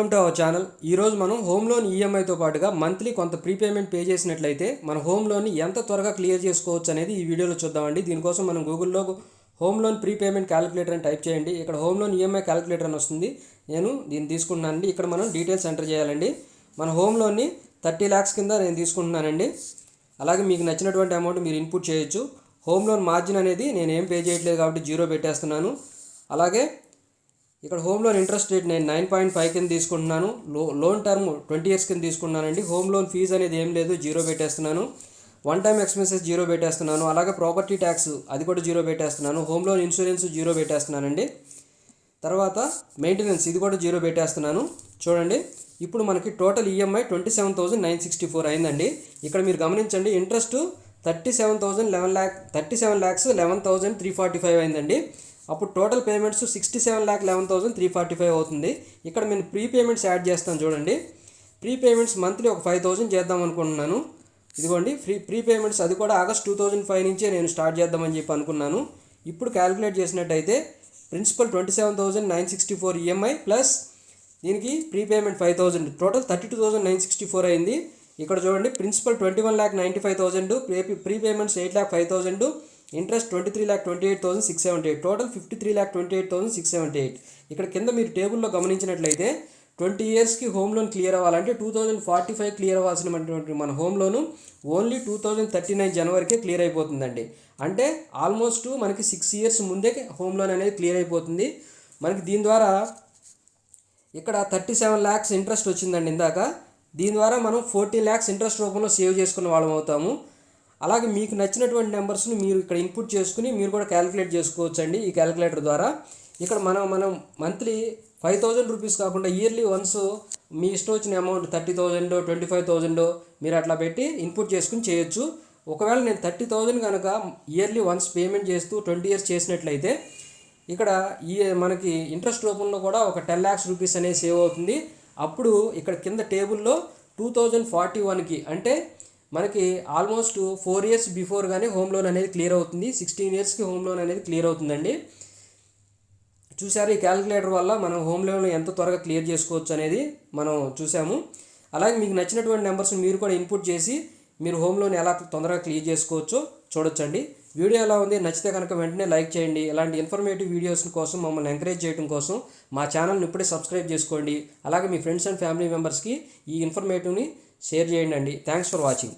Welcome to our channel. ఈరోజు మనం home loan ఈఎంఐతో పాటుగా మంత్లీ కొంత ప్రీపేమెంట్ పే చేసినట్లయితే మన హోమ్ లోన్ని ఎంత త్వరగా క్లియర్ చేసుకోవచ్చు అనేది ఈ వీడియోలో చూద్దామండి. దీనికోసం మనం గూగుల్లో హోమ్ లోన్ ప్రీపేమెంట్ క్యాలిక్యులేటర్ అని టైప్ చేయండి. ఇక్కడ హోమ్ లోన్ ఈఎంఐ క్యాలిక్యులేటర్ అని వస్తుంది. నేను దీన్ని తీసుకుంటున్నానండి. ఇక్కడ మనం డీటెయిల్స్ ఎంటర్ చేయాలండి. మన హోమ్ లోన్ని థర్టీ ల్యాక్స్ కింద నేను తీసుకుంటున్నానండి. అలాగే మీకు నచ్చినటువంటి అమౌంట్ మీరు ఇన్పుట్ చేయొచ్చు. హోమ్ లోన్ మార్జిన్ అనేది నేను ఏం పే చేయట్లేదు కాబట్టి జీరో పెట్టేస్తున్నాను. అలాగే ఇక్కడ హోమ్ లోన్ ఇంట్రెస్ట్ రేట్ నేను నైన్ పాయింట్ ఫైవ్ కింద తీసుకుంటున్నాను. లో లోన్ టర్మ్ ట్వంటీ ఇయర్స్ కింద తీసుకున్నానండి హోమ్ లోన్ ఫీజు అనేది ఏం లేదు జీరో పెట్టేస్తున్నాను. వన్ టైం ఎక్స్పెన్సెస్ జీరో పెట్టేస్తున్నాను. అలాగే ప్రాపర్టీ ట్యాక్స్ అది కూడా జీరో పెట్టేస్తున్నాను. హోమ్ లోన్ ఇన్సూరెన్స్ జీరో పెట్టేస్తున్నానండి. తర్వాత మెయింటెనెన్స్ ఇది కూడా జీరో పెట్టేస్తున్నాను. చూడండి. ఇప్పుడు మనకి total EMI twenty seven thousand nine sixty four అయిందండి. ఇక్కడ మీరు గమనించండి interest thirty seven thousand eleven lakh thirty seven lakhs eleven thousand three forty five అయిందండి. అప్పుడు total payments sixty seven lakh eleven thousand three forty five అవుతుంది. ఇక్కడ నేను pre payments add చేస్తాను చూడండి. ప్రీ పేమెంట్స్ మంత్లీ ఒక ఫైవ్ థౌసండ్ చేద్దాం అనుకుంటున్నాను. ఇదిగోండి ఫ్రీ ప్రీ పేమెంట్స్ అది కూడా ఆగస్ట్ టూ థౌజండ్ ఫైవ్ నుంచే నేను స్టార్ట్ చేద్దామని చెప్పి అనుకున్నాను. ఇప్పుడు క్యాలిక్యులేట్ చేసినట్టయితే principal twenty seven thousand nine sixty four EMI plus దీనికి pre payment five thousand total thirty two thousand nine sixty four అయింది. ఇక్కడ చూడండి principal twenty one lakh ninety five thousand pre pre payments eight lakh five thousand interest twenty three lakh twenty eight thousand six seventy eight total fifty three lakh twenty eight thousand six seventy eight. ఇక్కడ కింద మీరు టేబుల్లో గమనించినట్లయితే twenty ఇయర్స్కి home loan clear అవ్వాలంటే two thousand forty five clear అవ్వాల్సినటువంటి మన home loan only two thousand thirty nine జనవరికే clear అయిపోతుందండి. అంటే ఆల్మోస్ట్ మనకి సిక్స్ ఇయర్స్ ముందే హోమ్ లోన్ అనేది క్లియర్ అయిపోతుంది. మనకి దీని ద్వారా ఇక్కడ థర్టీ సెవెన్ ల్యాక్స్ ఇంట్రెస్ట్ వచ్చిందండి ఇందాక. దీని ద్వారా మనం ఫోర్టీ ల్యాక్స్ ఇంట్రెస్ట్ రూపంలో సేవ్ చేసుకున్న వాళ్ళం అవుతాము. అలాగే మీకు నచ్చినటువంటి నెంబర్స్ని మీరు ఇక్కడ ఇన్పుట్ చేసుకుని మీరు కూడా క్యాలిక్యులేట్ చేసుకోవచ్చండి ఈ క్యాలిక్యులేటర్ ద్వారా. ఇక్కడ మనం మనం మంత్లీ ఫైవ్ థౌజండ్ రూపీస్ కాకుండా ఇయర్లీ వన్స్ మీ ఇష్టం వచ్చిన amount thirty thousand twenty five thousand మీరు అట్లా పెట్టి ఇన్పుట్ చేసుకుని చేయొచ్చు. ఒకవేళ నేను థర్టీ థౌజండ్ కనుక ఇయర్లీ వన్స్ పేమెంట్ చేస్తూ ట్వంటీ ఇయర్స్ చేసినట్లయితే ఇక్కడ ఈ మనకి ఇంట్రెస్ట్ రూపంలో కూడా ఒక టెన్ ల్యాక్స్ రూపీస్ అనేది సేవ్ అవుతుంది. అప్పుడు ఇక్కడ కింద టేబుల్లో టూ థౌజండ్ ఫార్టీ వన్కి అంటే మనకి ఆల్మోస్ట్ ఫోర్ ఇయర్స్ బిఫోర్ కానీ హోమ్ లోన్ అనేది క్లియర్ అవుతుంది. సిక్స్టీన్ ఇయర్స్కి హోమ్ లోన్ అనేది క్లియర్ అవుతుందండి. చూసారు ఈ క్యాలిక్యులేటర్ వల్ల మనం హోమ్ లోన్ ఎంత త్వరగా క్లియర్ చేసుకోవచ్చు అనేది మనం చూసాము అలాగే మీకు నచ్చినటువంటి నెంబర్స్ మీరు కూడా ఇన్పుట్ చేసి మీరు హోమ్ లోన్ ఎలా తొందరగా క్లియర్ చేసుకోవచ్చో చూడొచ్చండి. వీడియో ఎలా ఉంది? నచ్చితే కనుక వెంటనే లైక్ చేయండి. ఇలాంటి ఇన్ఫర్మేటివ్ వీడియోస్ కోసం మమ్మల్ని ఎంకరేజ్ చేయడం కోసం మా ఛానల్ని ఇప్పుడే సబ్స్క్రైబ్ చేసుకోండి. అలాగే మీ ఫ్రెండ్స్ అండ్ ఫ్యామిలీ మెంబర్స్కి ఈ ఇన్ఫర్మేటివ్ని షేర్ చేయండి అండి. Thanks for watching.